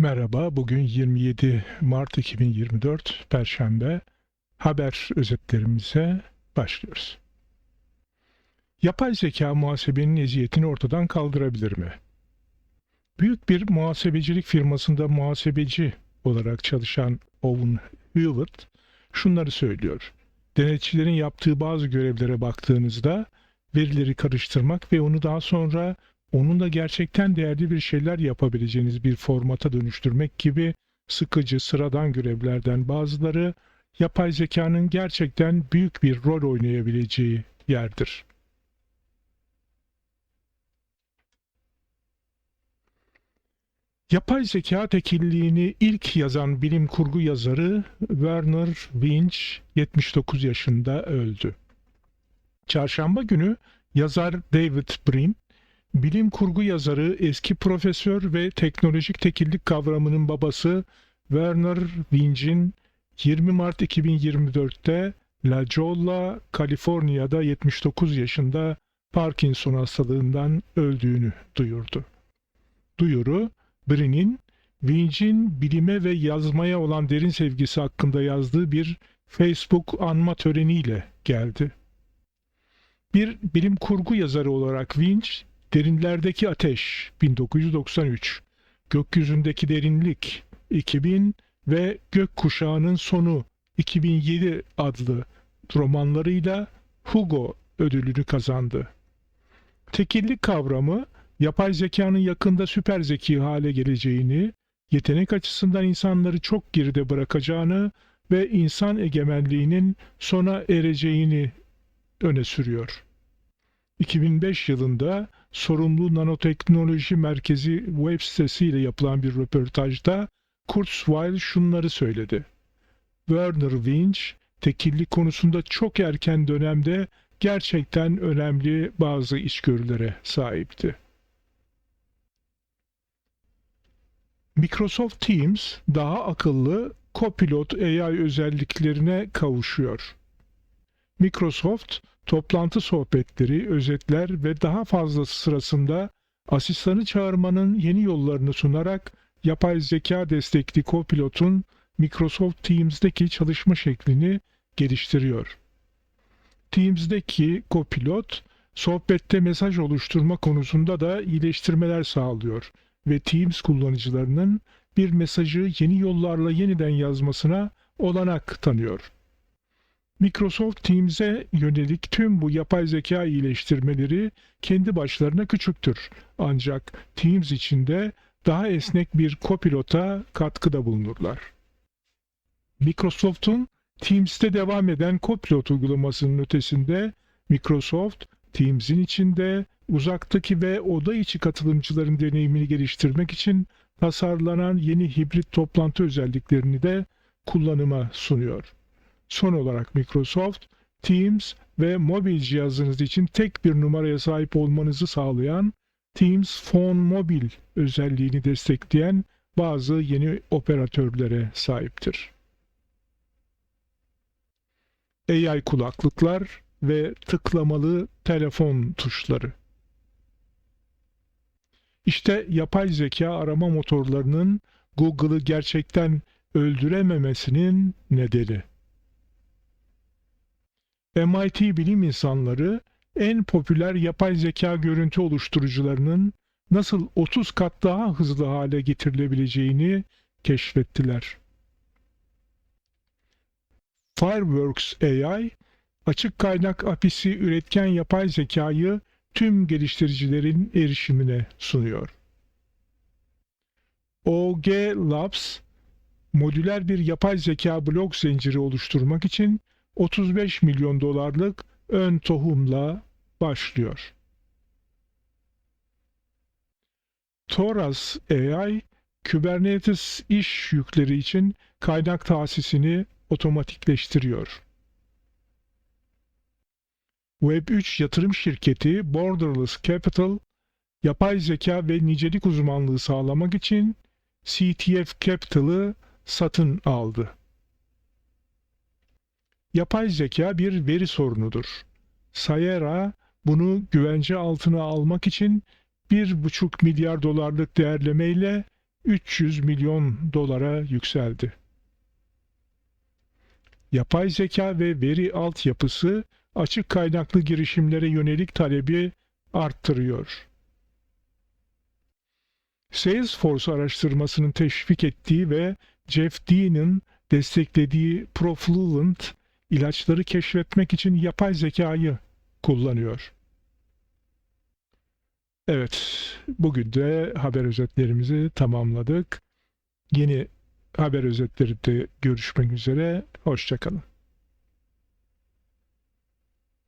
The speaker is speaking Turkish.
Merhaba, bugün 27 Mart 2024 Perşembe. Haber özetlerimize başlıyoruz. Yapay zeka muhasebenin eziyetini ortadan kaldırabilir mi? Büyük bir muhasebecilik firmasında muhasebeci olarak çalışan Owen Hewitt şunları söylüyor. Denetçilerin yaptığı bazı görevlere baktığınızda verileri karıştırmak ve onu daha sonra onunla gerçekten değerli bir şeyler yapabileceğiniz bir formata dönüştürmek gibi sıkıcı, sıradan görevlerden bazıları yapay zekanın gerçekten büyük bir rol oynayabileceği yerdir. Yapay zeka tekilliğini ilk yazan bilim kurgu yazarı Werner Winch 79 yaşında öldü. Çarşamba günü yazar David Brin Bilim kurgu yazarı, eski profesör ve teknolojik tekillik kavramının babası Werner Winch'in 20 Mart 2024'te La Jolla, Kaliforniya'da 79 yaşında Parkinson hastalığından öldüğünü duyurdu. Duyuru, Brin'in Winch'in bilime ve yazmaya olan derin sevgisi hakkında yazdığı bir Facebook anma töreniyle geldi. Bir bilim kurgu yazarı olarak Winch, Derinlerdeki Ateş 1993, Gökyüzündeki Derinlik 2000 ve Gökkuşağının Sonu 2007 adlı romanlarıyla Hugo ödülünü kazandı. Tekillik kavramı yapay zekanın yakında süper zeki hale geleceğini, yetenek açısından insanları çok geride bırakacağını ve insan egemenliğinin sona ereceğini öne sürüyor. 2005 yılında Sorumlu Nanoteknoloji Merkezi web sitesiyle yapılan bir röportajda Kurzweil şunları söyledi. Werner Winch, tekillik konusunda çok erken dönemde gerçekten önemli bazı içgörülere sahipti. Microsoft Teams daha akıllı Copilot AI özelliklerine kavuşuyor. Microsoft toplantı sohbetleri, özetler ve daha fazlası sırasında asistanı çağırmanın yeni yollarını sunarak yapay zeka destekli Copilot'un Microsoft Teams'deki çalışma şeklini geliştiriyor. Teams'deki Copilot, sohbette mesaj oluşturma konusunda da iyileştirmeler sağlıyor ve Teams kullanıcılarının bir mesajı yeni yollarla yeniden yazmasına olanak tanıyor. Microsoft Teams'e yönelik tüm bu yapay zeka iyileştirmeleri kendi başlarına küçüktür. Ancak Teams içinde daha esnek bir kopilota katkıda bulunurlar. Microsoft'un Teams'te devam eden Copilot uygulamasının ötesinde Microsoft, Teams'in içinde uzaktaki ve oda içi katılımcıların deneyimini geliştirmek için tasarlanan yeni hibrit toplantı özelliklerini de kullanıma sunuyor. Son olarak Microsoft, Teams ve mobil cihazınız için tek bir numaraya sahip olmanızı sağlayan Teams Phone Mobile özelliğini destekleyen bazı yeni operatörlere sahiptir. AI kulaklıklar ve tıklamalı telefon tuşları. İşte yapay zeka arama motorlarının Google'ı gerçekten öldürememesinin nedeni. MIT bilim insanları en popüler yapay zeka görüntü oluşturucularının nasıl 30 kat daha hızlı hale getirilebileceğini keşfettiler. Fireworks AI, açık kaynak API'si üretken yapay zekayı tüm geliştiricilerin erişimine sunuyor. OG Labs, modüler bir yapay zeka blok zinciri oluşturmak için 35 milyon dolarlık ön tohumla başlıyor. Toras AI, Kubernetes iş yükleri için kaynak tahsisini otomatikleştiriyor. Web3 yatırım şirketi Borderless Capital, yapay zeka ve nicelik uzmanlığı sağlamak için CTF Capital'ı satın aldı. Yapay zeka bir veri sorunudur. Sayera bunu güvence altına almak için 1,5 milyar dolarlık değerlemeyle 300 milyon dolara yükseldi. Yapay zeka ve veri altyapısı açık kaynaklı girişimlere yönelik talebi arttırıyor. Salesforce araştırmasının teşvik ettiği ve Jeff Dean'ın desteklediği Profluent ilaçları keşfetmek için yapay zekayı kullanıyor. Evet, bugün de haber özetlerimizi tamamladık. Yeni haber özetlerinde görüşmek üzere, hoşçakalın.